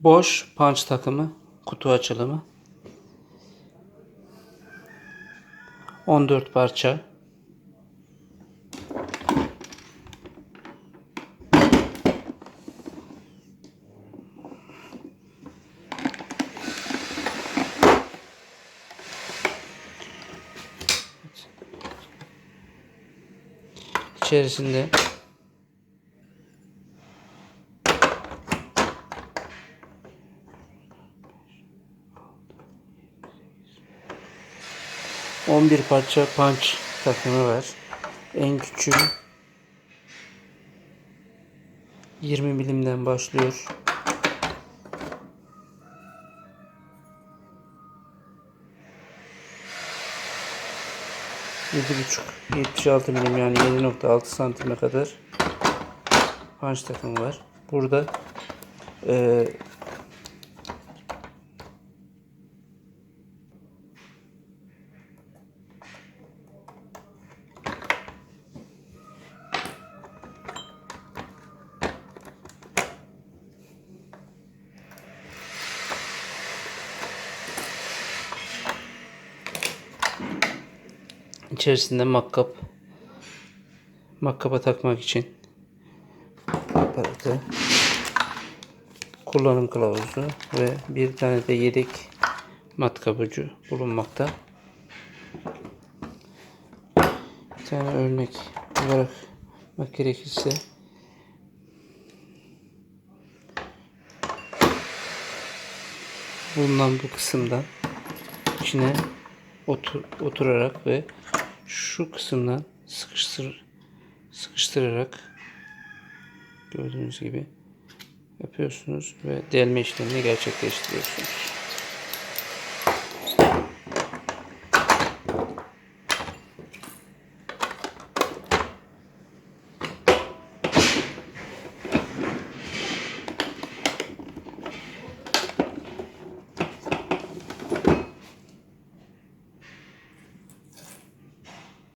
Boş punch takımı, kutu açılımı. 14 parça. İçerisinde On bir parça punch takımı var. En küçüğü 20 milimden başlıyor. Yedi buçuk, 76 milim yani 7.6 santime kadar punch takımı var. Burada eee içerisinde makkap makkapa takmak için aparatı kullanım kılavuzu ve bir tane de yedek matkap ucu bulunmakta. Bir tane örnek olarak bakmak gerekirse bulunan bu kısımdan içine otur, oturarak ve şu kısımdan sıkıştır sıkıştırarak gördüğünüz gibi yapıyorsunuz ve delme işlemini gerçekleştiriyorsunuz.